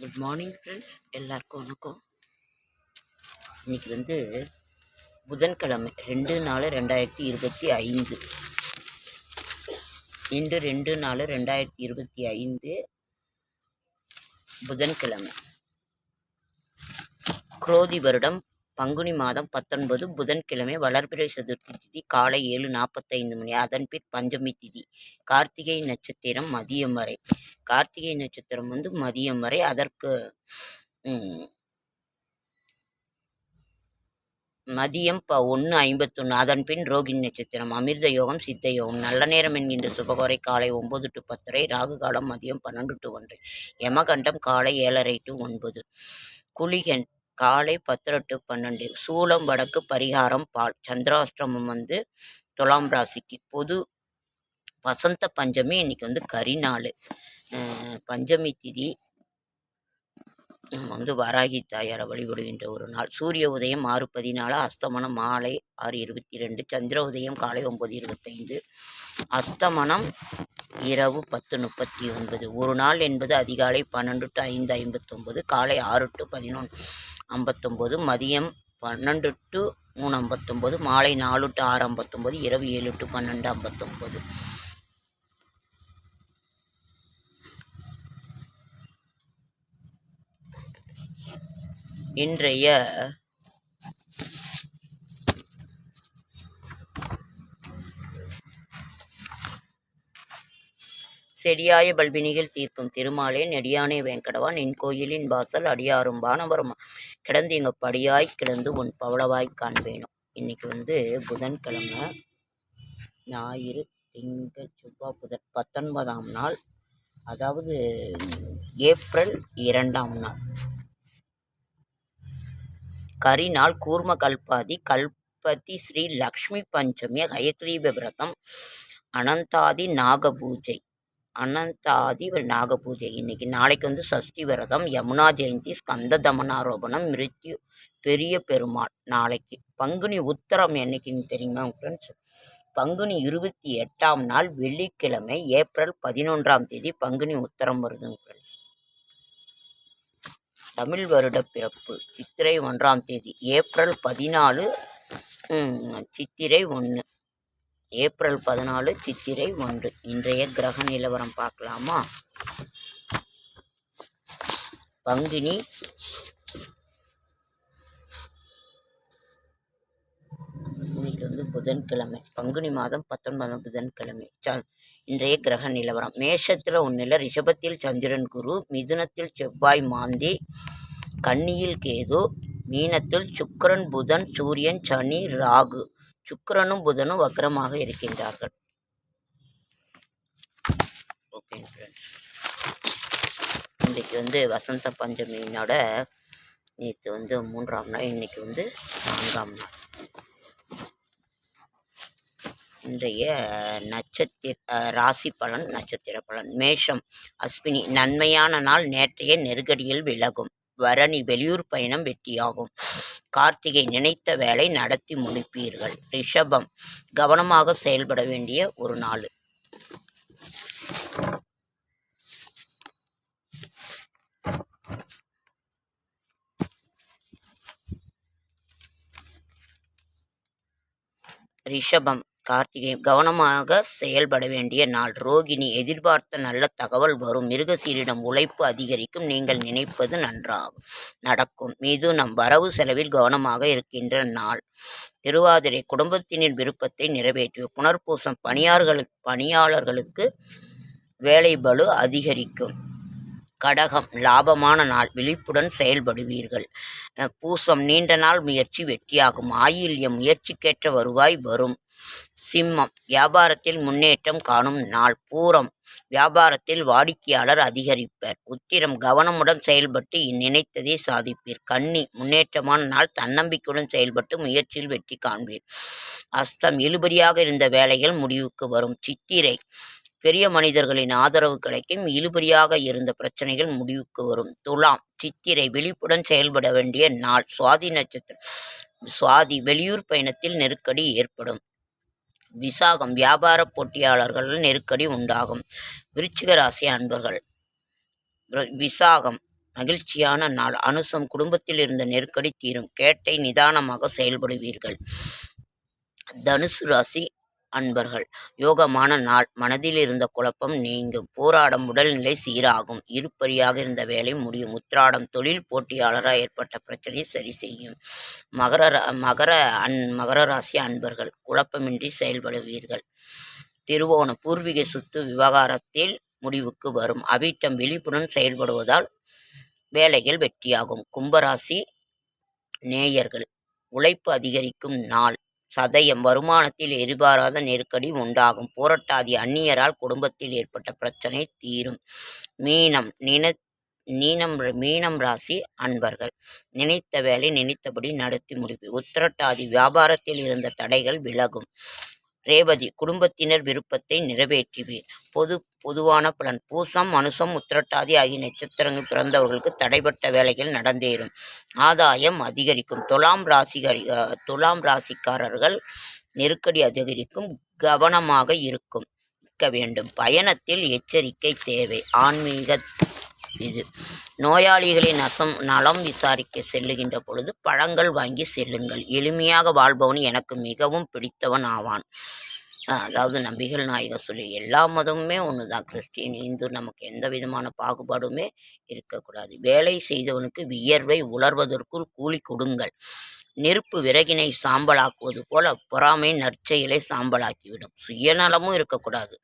Good morning friends எல்லாருக்கும் வணக்கம். இன்னைக்கு வந்து புதன்கிழமை ரெண்டு நாலு ரெண்டாயிரத்தி இருபத்தி ஐந்து. இன்று ரெண்டு நாலு ரெண்டாயிரத்தி இருபத்தி ஐந்து புதன்கிழமை. குரோதி வருடம் பங்குனி மாதம் பத்தொன்பது புதன்கிழமை வளர்பிறை சதுர்த்தி திதி காலை ஏழு நாற்பத்தைந்து மணி. அதன்பின் பஞ்சமி திதி கார்த்திகை நட்சத்திரம் மதியம் வரை. கார்த்திகை நட்சத்திரம் வந்து மதியம் வரை. அதற்கு மதியம் ப ஒன்று ஐம்பத்தொன்று அதன் பின் ரோகிணி நட்சத்திரம் அமிர்த யோகம் சித்த யோகம். நல்ல நேரம் என்கின்ற சுபகோரை காலை ஒம்பது டு பத்தரை ராகு காலம் மதியம் பன்னெண்டு டு ஒன்று யமகண்டம் காலை ஏழரை டு ஒன்பது குளிகன் காலை பத்தரை டு பன்னெண்டு சூலம் வடக்கு பரிகாரம் பால். சந்திராஷ்டிரமம் வந்து துலாம் ராசிக்கு. பொது வசந்த பஞ்சமி இன்றைக்கி வந்து கரிநாள் பஞ்சமி திதி நம்ம வந்து வராகி தாயாரை வழிபடுகின்ற ஒரு நாள். சூரிய உதயம் ஆறு பதினாலு அஸ்தமனம் மாலை ஆறு இருபத்தி ரெண்டு சந்திர உதயம் காலை ஒம்பது இருபத்தைந்து அஸ்தமனம் இரவு பத்து முப்பத்தி ஒன்பது. ஒரு நாள் என்பது அதிகாலை பன்னெண்டு டு ஐந்து ஐம்பத்தொம்பது காலை ஆறு டு பதினொன்று. ஐம்பத்தொம்போது மதியம் பன்னெண்டு டு மூணு ஐம்பத்தொம்போது மாலை நாலு டு ஆறு ஐம்பத்தொம்போது இரவு ஏழு டு பன்னெண்டு ஐம்பத்தொம்போது. இன்றைய செடியாய பல்பினிகள் தீர்க்கும் திருமாலே நெடியானே வேங்கடவா நின் கோயிலின் வாசல் அடியாரும் வானவரும். கிடந்து எங்க படியாய் கிடந்து உன் பவளவாய் காண்பேனும் இன்னைக்கு வந்து புதன்கிழமை ஞாயிறு திங்கள் செவ்வாய் புதன் பத்தொன்பதாம் நாள். அதாவது ஏப்ரல் இரண்டாம் நாள். கரிநாள் கூர்ம கல்பாதி கல்பதி ஸ்ரீ லக்ஷ்மி பஞ்சமி ஹயக்ரீப விரதம் அனந்தாதி நாகபூஜை. அனந்தாதி நாக பூஜை இன்னைக்கு நாளைக்கு வந்து சஷ்டி விரதம் யமுனா ஜெயந்தி ஸ்கந்த தமனாரோபணம் மிருத்யு பெரிய பெருமாள் நாளைக்கு. பங்குனி உத்தரம் என்னைக்குன்னு தெரியுமா ஃப்ரெண்ட்ஸ் பங்குனி இருபத்தி எட்டாம் நாள் வெள்ளிக்கிழமை ஏப்ரல் பதினொன்றாம் தேதி பங்குனி உத்தரம் வருதுங்க ஃப்ரெண்ட்ஸ் தமிழ் வருட பிறப்பு சித்திரை ஒன்றாம் தேதி ஏப்ரல் பதினாலு சித்திரை ஒன்று ஏப்ரல் பதினாலு சித்திரை ஒன்று. இன்றைய கிரக நிலவரம் பார்க்கலாமா? பங்குனி. இன்னைக்கு வந்து புதன்கிழமை. பங்குனி மாதம் பத்தொன்பதாம் புதன்கிழமை. ச இன்றைய கிரக நிலவரம். மேஷத்தில் ஒன்றில் ரிஷபத்தில் சந்திரன் குரு மிதுனத்தில் செவ்வாய் மாந்தி கன்னியில் கேது மீனத்தில் சுக்கரன் புதன் சூரியன் சனி ராகு. சுக்கரனும் புதனும் வக்ரமாக இருக்கின்றார்கள். ஓகே ஃப்ரெண்ட்ஸ் இன்றைக்கு வந்து வசந்த பஞ்சமியினோட நேற்று வந்து மூன்றாம் நாள் இன்னைக்கு வந்து நான்காம் நாள். இன்றைய நட்சத்திர ராசி பலன் நட்சத்திர பலன். மேஷம் அஸ்வினி நன்மையான நாள் நேற்றைய நெருக்கடியில் விலகும். வரணி வெளியூர் பயணம் வெற்றியாகும். கார்த்திகை நினைத்த வேலை நடத்தி முடிப்பீர்கள். ரிஷபம் கவனமாக செயல்பட வேண்டிய ஒரு நாள். ரிஷபம் கார்த்திகை கவனமாக செயல்பட வேண்டிய நாள். ரோகிணி எதிர்பார்த்த நல்ல தகவல் வரும். மிருகசீரிடம் உழைப்பு அதிகரிக்கும். நீங்கள் நினைப்பது நன்றாகும். நடக்கும். மீது நம் வரவு செலவில் கவனமாக இருக்கின்ற நாள். திருவாதிரை குடும்பத்தினர் விருப்பத்தை நிறைவேற்றிய புனர்பூசம் பணியாளர்களுக்கு பணியாளர்களுக்கு வேலை பலு அதிகரிக்கும். கடகம் லாபமான நாள். விழிப்புடன் செயல்படுவீர்கள். பூசம் நீண்ட நாள் முயற்சி வெற்றியாகும். ஆயில்யம் முயற்சிக்கேற்ற வருவாய் வரும். சிம்மம். வியாபாரத்தில் முன்னேற்றம் காணும் நாள் பூரம். வியாபாரத்தில் வாடிக்கையாளர் அதிகரிப்பர். உத்திரம் கவனமுடன் செயல்பட்டு இந்நினைத்ததை சாதிப்பீர். கன்னி முன்னேற்றமான நாள் தன்னம்பிக்கையுடன் செயல்பட்டு முயற்சியில் வெற்றி காண்பீர். அஸ்தம் இழுபறியாக இருந்த வேலைகள் முடிவுக்கு வரும். சித்திரை பெரிய மனிதர்களின் ஆதரவு கிடைக்கும். இழுபறியாக இருந்த பிரச்சனைகள் முடிவுக்கு வரும். துலாம் சித்திரை விழிப்புடன் செயல்பட வேண்டிய நாள். சுவாதி நட்சத்திரம் சுவாதி வெளியூர் பயணத்தில் நெருக்கடி ஏற்படும். விசாகம் வியாபார போட்டியாளர்கள் நெருக்கடி உண்டாகும். விருச்சிக ராசி அன்பர்கள் விசாகம் மகிழ்ச்சியான நாள். அனுசம் குடும்பத்தில் இருந்த நெருக்கடி தீரும். கேட்டை நிதானமாக செயல்படுவீர்கள். தனுசு ராசி அன்பர்கள் யோகமான நாள் மனதில் இருந்த குழப்பம் நீங்கும். போராடும் உடல்நிலை சீராகும். இருப்பறியாக இருந்த வேலை முடியும். உத்திராடம் தொழில் போட்டியாளராக ஏற்பட்ட பிரச்சனையை சரி செய்யும். மகர மகர அன் மகர ராசி அன்பர்கள் குழப்பமின்றி செயல்படுவீர்கள். திருவோண பூர்வீக சொத்து விவகாரத்தில் முடிவுக்கு வரும். அவிட்டம் விழிப்புடன் செயல்படுவதால் வேலைகள் வெற்றியாகும். கும்பராசி நேயர்கள் உழைப்பு அதிகரிக்கும் நாள். சதயம் வருமானத்தில் எதிர்பாராத நெருக்கடி உண்டாகும். போராட்டாதி அந்நியரால் குடும்பத்தில் ஏற்பட்ட பிரச்சனை தீரும். மீனம் நின நீனம் மீனம் ராசி அன்பர்கள். நினைத்த வேலை நினைத்தபடி நடத்தி முடிப்பு உத்திரட்டாதி வியாபாரத்தில் இருந்த தடைகள் விலகும். ரேவதி குடும்பத்தினர் விருப்பத்தை நிறைவேற்றுவீர் பொது பொதுவான பலன். பூசம் மனுஷம் உத்திரட்டாதி ஆகிய நட்சத்திரங்கள் பிறந்தவர்களுக்கு தடைப்பட்ட வேலைகள் நடந்தேறும். ஆதாயம் அதிகரிக்கும். துலாம் ராசிகரி துலாம் ராசிக்காரர்கள் நெருக்கடி அதிகரிக்கும் கவனமாக இருக்கும். இருக்க வேண்டும். பயணத்தில் எச்சரிக்கை தேவை. ஆன்மீக இது நோயாளிகளின் நசம் நலம் விசாரிக்க செல்லுகின்ற பொழுது பழங்கள் வாங்கி செல்லுங்கள். எளிமையாக வாழ்பவன் எனக்கு மிகவும் பிடித்தவன் ஆவான். அதாவது நம்பிகள் நாயகர் சொல்லி எல்லா மதமுமே ஒன்று தான் கிறிஸ்டின் இந்து நமக்கு எந்த விதமான பாகுபாடுமே இருக்கக்கூடாது. வேலை செய்தவனுக்கு வியர்வை உலர்வதற்குள் கூலி கொடுங்கள். நெருப்பு விறகினை சாம்பலாக்குவது போல பொறாமை நற்செயலை சாம்பலாக்கிவிடும். சுயநலமும் இருக்கக்கூடாது.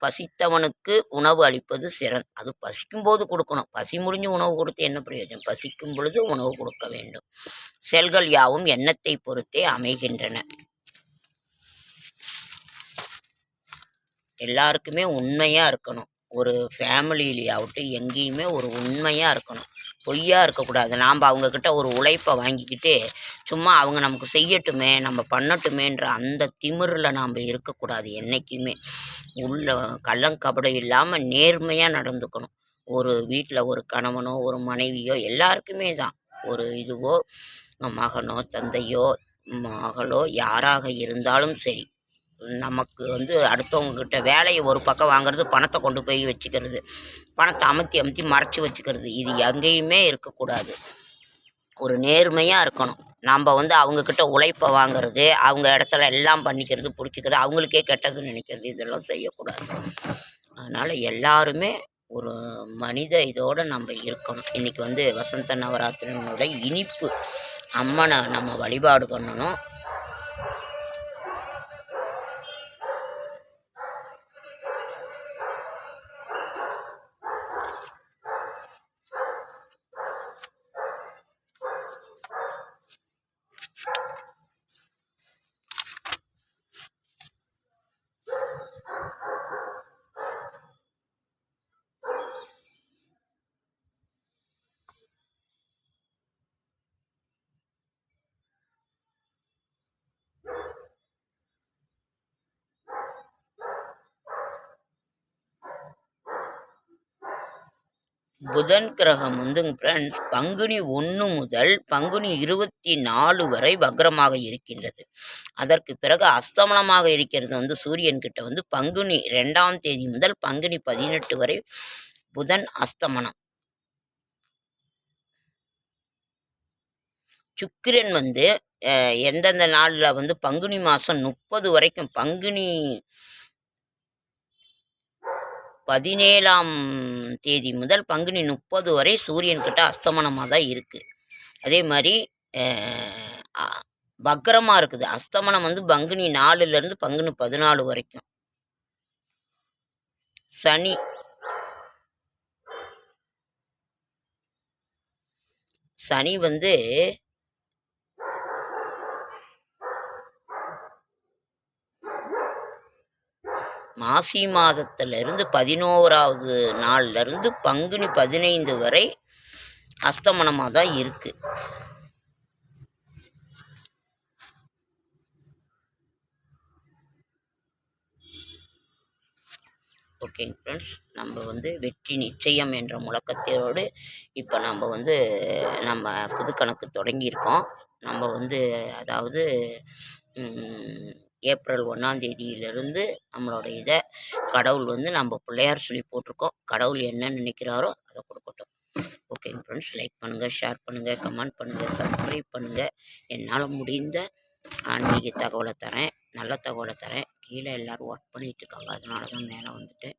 பசித்தவனுக்கு உணவு அளிப்பது சிறன். அது பசிக்கும் போது கொடுக்கணும். பசி முடிஞ்சு உணவு கொடுத்து என்ன பிரயோஜனம்? பசிக்கும் பொழுது உணவு கொடுக்க வேண்டும். செல்கள் யாவும் எண்ணத்தை பொறுத்தே அமைகின்றன. எல்லாருக்குமே உண்மையாக இருக்கணும். ஒரு ஃபேமிலியிலேயாகட்டும் எங்கேயுமே ஒரு உண்மையாக இருக்கணும். பொய்யா இருக்கக்கூடாது. நாம் அவங்கக்கிட்ட ஒரு உழைப்பை வாங்கிக்கிட்டு சும்மா அவங்க நமக்கு செய்யட்டுமே நம்ம பண்ணட்டுமேன்ற அந்த திமிரில் நாம் இருக்கக்கூடாது என்றைக்குமே உள்ள கள்ளங்கபடம் இல்லாமல் நேர்மையாக நடந்துக்கணும். ஒரு வீட்டில் ஒரு கணவனோ ஒரு மனைவியோ எல்லாருக்குமே தான். ஒரு இதுவோ மகனோ தந்தையோ மகளோ யாராக இருந்தாலும் சரி. நமக்கு வந்து அடுத்தவங்கக்கிட்ட வேலையை ஒரு பக்கம் வாங்குறது பணத்தை கொண்டு போய் வச்சுக்கிறது பணத்தை அமுத்தி அமுத்தி மறைச்சி வச்சுக்கிறது இது எங்கேயுமே இருக்கக்கூடாது. ஒரு நேர்மையாக இருக்கணும். நம்ம வந்து அவங்கக்கிட்ட உழைப்பை வாங்குறது அவங்க இடத்துல எல்லாம் பண்ணிக்கிறது பிடிச்சிக்கிறது அவங்களுக்கே கெட்டதுன்னு நினைக்கிறது இதெல்லாம் செய்யக்கூடாது. அதனால் எல்லாருமே ஒரு மனித இதோடு நம்ம இருக்கணும். இன்றைக்கி வந்து வசந்த நவராத்திரியினோட இனிப்பு அம்மனை நம்ம வழிபாடு பண்ணணும். புதன் கிரகம் வந்துங்க ஃப்ரெண்ட்ஸ் பங்குனி ஒன்று முதல் பங்குனி இருபத்தி நாலு வரை வக்ரமாக இருக்கின்றது. அதற்கு பிறகு அஸ்தமனமாக இருக்கிறது வந்து சூரியன் கிட்ட வந்து பங்குனி ரெண்டாம் தேதி முதல் பங்குனி பதினெட்டு வரை புதன் அஸ்தமனம். சுக்கிரன் வந்து எந்தெந்த நாளில் வந்து பங்குனி மாதம் முப்பது வரைக்கும் பங்குனி பதினேழாம் தேதி முதல் பங்குனி முப்பது வரை சூரியன் கிட்ட அஸ்தமனமாக தான் இருக்குது அதே மாதிரி அஹ், இருக்குது. அஸ்தமனம் வந்து பங்குனி நாலுலேருந்து பங்குனி பதினாலு வரைக்கும். சனி சனி வந்து மாசி மாதத்திலிருந்து பதினோராவது நாள்லேருந்து பங்குனி பதினைந்து வரை அஸ்தமனமாக தான் இருக்குது ஓகேங்க ஃப்ரெண்ட்ஸ் நம்ம வந்து வெற்றி நிச்சயம் என்ற முழக்கத்தோடு இப்போ நம்ம வந்து நம்ம புது கணக்கு தொடங்கியிருக்கோம். நம்ம வந்து அதாவது ஏப்ரல் ஒன்றாம் தேதியிலிருந்து நம்மளோட இதை கடவுள் வந்து நம்ம பிள்ளையார் சொல்லி போட்டிருக்கோம். கடவுள் என்ன நினைக்கிறாரோ அதை கொடுக்கட்டும். ஓகேங்க ஃப்ரெண்ட்ஸ் லைக் பண்ணுங்கள் ஷேர் பண்ணுங்கள் கமெண்ட் பண்ணுங்கள் சப்ஸ்கிரைப் பண்ணுங்கள் என்னால் முடிந்த ஆன்மீக தகவலை தரேன் நல்ல தகவலை தரேன். கீழே எல்லோரும் ஒர்க் பண்ணிகிட்டு இருக்காங்க. அதனால தான் மேலே வந்துட்டு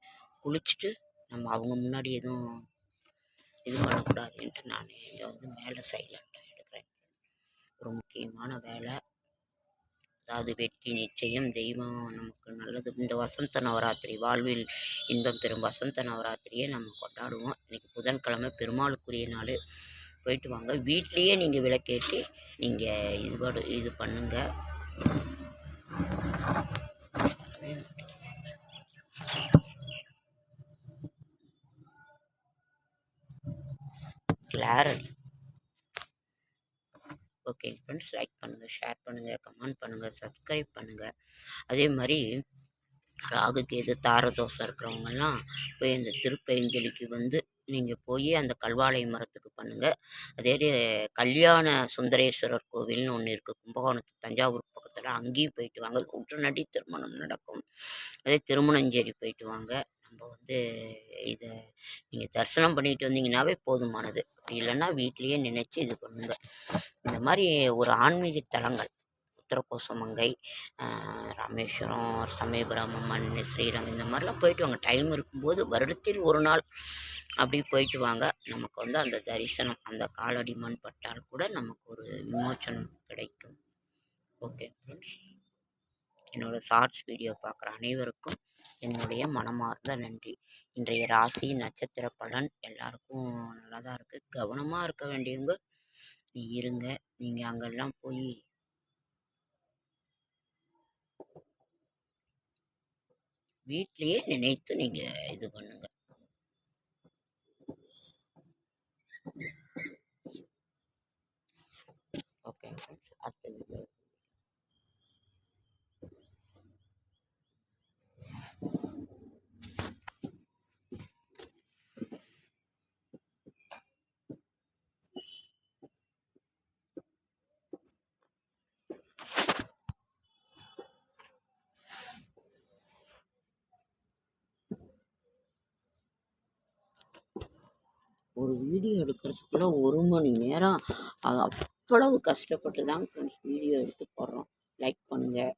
குளிச்சுட்டு நம்ம அவங்க முன்னாடி எதுவும் இது பண்ணக்கூடாதுன்ட்டு நான் இங்கே வந்து மேலே சைலண்ட்டாக எடுக்கிறேன். ஒரு முக்கியமான வேலை அதாவது வெற்றி நிச்சயம் தெய்வம் நமக்கு நல்லது. இந்த வசந்த நவராத்திரி வாழ்வில் இன்பம் பெறும் வசந்த நவராத்திரியை நம்ம கொண்டாடுவோம். இன்றைக்கி புதன்கிழமை பெருமாளுக்குரிய நாள். போயிட்டு வாங்க. வீட்லேயே நீங்கள் விளக்கேற்றி நீங்கள் இதுபடு இது பண்ணுங்கள் கிளாரடி ஓகே ஃப்ரெண்ட்ஸ் லைக் பண்ணுங்கள் ஷேர் பண்ணுங்கள் கமெண்ட் பண்ணுங்கள் சப்ஸ்கிரைப் பண்ணுங்கள் அதே மாதிரி ராகு கேது தாரதோஷம் இருக்கிறவங்கெல்லாம் போய் அந்த திருப்பைஞ்சலிக்கு வந்து நீங்கள் போய் அந்த கல்வாலய மரத்துக்கு பண்ணுங்கள் அதே கல்யாண சுந்தரேஸ்வரர் கோவில்னு ஒன்று இருக்குது கும்பகோணத்து தஞ்சாவூர் பக்கத்தில் அங்கேயும் போயிட்டு வாங்க. உடனடி திருமணம் நடக்கும். அதே திருமணஞ்சேரி போயிட்டு வாங்க. நம்ம வந்து இதை நீங்கள் தரிசனம் பண்ணிட்டு வந்தீங்கன்னாவே போதுமானது. அப்படி இல்லைன்னா வீட்லேயே நினச்சி இது பண்ணுங்கள் இந்த மாதிரி ஒரு ஆன்மீக தலங்கள் உத்தரகோசமங்கை ராமேஸ்வரம் சமயபுரம் அம்மன் ஸ்ரீரங்கம் இந்த மாதிரிலாம் போயிட்டு வாங்க. டைம் இருக்கும்போது வருடத்தில் ஒரு நாள் அப்படி போயிட்டு வாங்க. நமக்கு வந்து அந்த தரிசனம் அந்த காலடி மண் பட்டால் கூட நமக்கு ஒரு விமோச்சனம் கிடைக்கும். ஓகே ஃப்ரெண்ட்ஸ் ஷார்ட்ஸ் வீடியோ பார்க்குற அனைவருக்கும் என்னுடைய மனமார்ந்த நன்றி. இன்றைய ராசி நட்சத்திர பலன் எல்லாருக்கும் நல்லா தான் இருக்குது கவனமாக இருக்க வேண்டியவங்க நீ இருங்க. நீங்கள் அங்கெல்லாம் போய் வீட்லேயே நினைத்து நீங்கள் இது பண்ணுங்க. ஓகே அடுத்த வீடியோ ஒரு வீடியோ எடுக்கிறதுக்குள்ள ஒரு மணி நேரம் அது அவ்வளவு கஷ்டப்பட்டு தான் ஃப்ரெண்ட்ஸ் வீடியோ எடுத்து போடுறோம். லைக் பண்ணுங்கள்